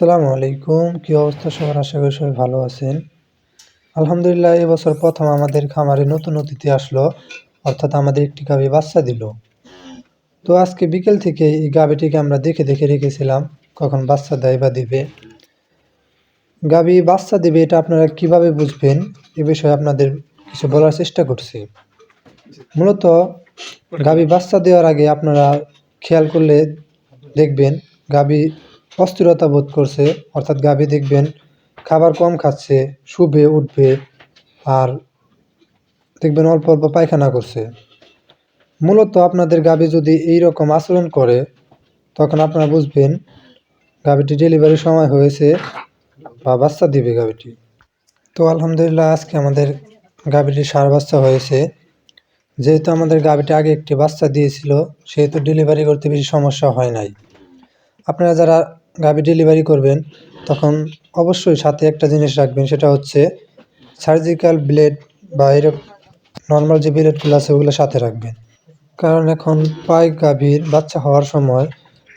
আসসালামু আলাইকুম। কী অবস্থা সবার? আশা করি সবাই ভালো আছেন। আলহামদুলিল্লাহ এবছর প্রথম আমাদের খামারে নতুন অতিথি আসলো, অর্থাৎ আমাদের একটি গাভী বাচ্চা দিল। তো আজকে বিকেল থেকে এই গাভীটিকে আমরা দেখে দেখে রেখেছিলাম, কখন বাচ্চা দেয় বা দিবে। গাভী বাচ্চা দিবে, এটা আপনারা কীভাবে বুঝবেন? এ বিষয়ে আপনাদের কিছু বলার চেষ্টা করছি। মূলত, গাভী বাচ্চা দেওয়ার আগে আপনারা খেয়াল করলে দেখবেন, গাভী অস্থিরতা বোধ করছে, অর্থাৎ গাভী দেখবেন খাবার কম খাচ্ছে, শুবে, উঠবে আর দেখবেন অল্প অল্প পায়খানা করছে। মূলত আপনাদের গাভী যদি এই রকম আচরণ করে, তখন আপনারা বুঝবেন গাভীটি ডেলিভারির সময় হয়েছে বা বাচ্চা দিবে গাভীটি। তো আলহামদুলিল্লাহ আজকে আমাদের গাভীটি সার বাচ্চা হয়েছে। যেহেতু আমাদের গাভীটি আগে একটি বাচ্চা দিয়েছিল, সেহেতু ডেলিভারি করতে বেশি সমস্যা হয় নাই। আপনারা যারা গাভী ডেলিভারি করবেন, তখন অবশ্যই সাথে একটা জিনিস রাখবেন, সেটা হচ্ছে সার্জিক্যাল ব্লেড বা এরকম নর্মাল যে ব্লেডগুলো আছে ওগুলো সাথে রাখবেন। কারণ এখন পাই গাভীর বাচ্চা হওয়ার সময়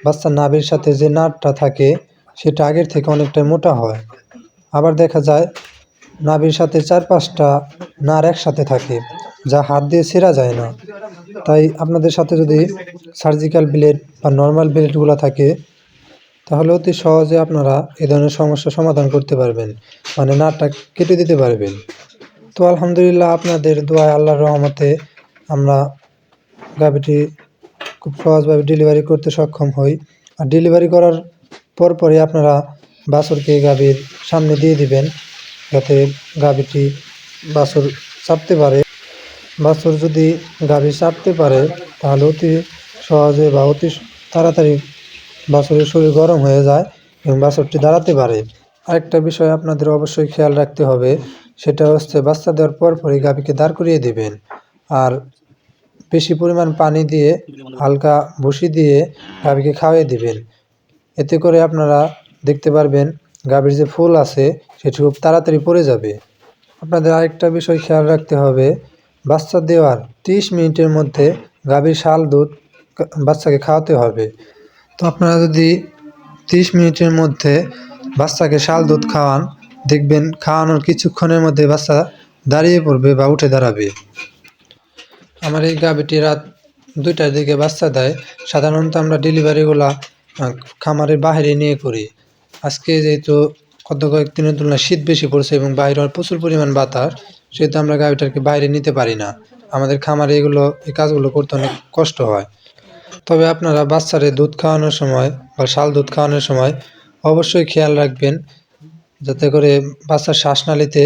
বাচ্চা নাভির সাথে যে নাটটা থাকে, সেটা আগের থেকে অনেকটাই মোটা হয়। আবার দেখা যায় নাভির সাথে চার পাঁচটা নার একসাথে থাকে, যা হাত দিয়ে ছেঁড়া যায় না। তাই আপনাদের সাথে যদি সার্জিক্যাল ব্লেড বা নর্মাল ব্লেডগুলো থাকে তাহলে অতি সহজে আপনারা এ ধরনের সমস্যার সমাধান করতে পারবেন মানে নাটটা কেটে দিতে পারবেন। তো আলহামদুলিল্লাহ আপনাদের দোয়ায় আল্লাহর রহমতে আমরা গাভীটি খুব সহজভাবে ডেলিভারি করতে সক্ষম হই। আর ডেলিভারি করার পরপরই আপনারা বাছুরকে গাভীর সামনে দিয়ে দিবেন, যাতে গাভীটি বাছুর চাপতে পারে। বাছুর যদি গাভী চাপতে পারে, তাহলে অতি সহজে বা অতি তাড়াতাড়ি বাছুরের শরীর গরম হয়ে যায় এবং বাছুরটি দাঁড়াতে পারে। আরেকটা বিষয় আপনাদের অবশ্যই খেয়াল রাখতে হবে, সেটা হচ্ছে বাচ্চা দেওয়ার পর পরই গাভীকে দাঁড় করিয়ে দেবেন আর বেশি পরিমাণ পানি দিয়ে হালকা ভুসি দিয়ে গাভীকে খাওয়িয়ে দিবেন। এতে করে আপনারা দেখতে পারবেন গাভীর যে ফুল আছে, সেটি খুব তাড়াতাড়ি পড়ে যাবে। আপনাদের আরেকটা বিষয় খেয়াল রাখতে হবে, বাচ্চা দেওয়ার তিরিশ মিনিটের মধ্যে গাভীর শাল দুধ বাচ্চাকে খাওয়াতে হবে। তো আপনারা যদি তিরিশ মিনিটের মধ্যে বাচ্চাকে শাল দুধ খাওয়ান, দেখবেন খাওয়ানোর কিছুক্ষণের মধ্যে বাচ্চা দাঁড়িয়ে পড়বে বা উঠে দাঁড়াবে। আমার এই গাভীটি রাত দুইটার দিকে বাচ্চা দেয়। সাধারণত আমরা ডেলিভারিগুলা খামারের বাইরে নিয়ে করি। আজকে যেহেতু গত কয়েকদিনের তুলনায় শীত বেশি পড়ছে এবং বাইরে প্রচুর পরিমাণ বাতাস, সেহেতু আমরা গাভীটাকে বাইরে নিতে পারি না। আমাদের খামারে এগুলো, এই কাজগুলো করতে অনেক কষ্ট হয়। তবে আপনারা বাচ্চারে দুধ খাওয়ানোর সময় বা শাল দুধ খাওয়ানোর সময় অবশ্যই খেয়াল রাখবেন, যাতে করে বাচ্চার শ্বাসনালীতে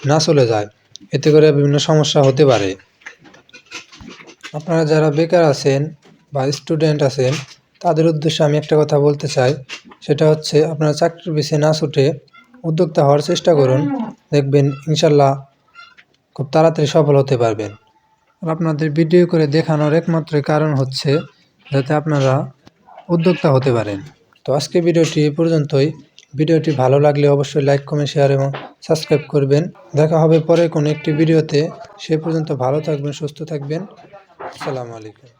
না চলে যায়। এতে করে বিভিন্ন সমস্যা হতে পারে। আপনারা যারা বেকার আছেন বা স্টুডেন্ট আছেন, তাদের উদ্দেশ্যে আমি একটা কথা বলতে চাই। সেটা হচ্ছে আপনারা চাকরির পিছিয়ে না ছুটে উদ্যোক্তা হওয়ার চেষ্টা করুন। দেখবেন ইনশাল্লাহ খুব তাড়াতাড়ি সফল হতে পারবেন। আর আপনাদের ভিডিও করে দেখানোর একমাত্র কারণ হচ্ছে যাতে আপনারা উদ্যোক্তা হতে পারেন। তো আজকে ভিডিওটি এ পর্যন্তই। ভিডিওটি ভালো লাগলে অবশ্যই লাইক, কমেন্ট, শেয়ার এবং সাবস্ক্রাইব করবেন। দেখা হবে পরে কোনো একটি ভিডিওতে। সে পর্যন্ত ভালো থাকবেন, সুস্থ থাকবেন। আসসালামু আলাইকুম।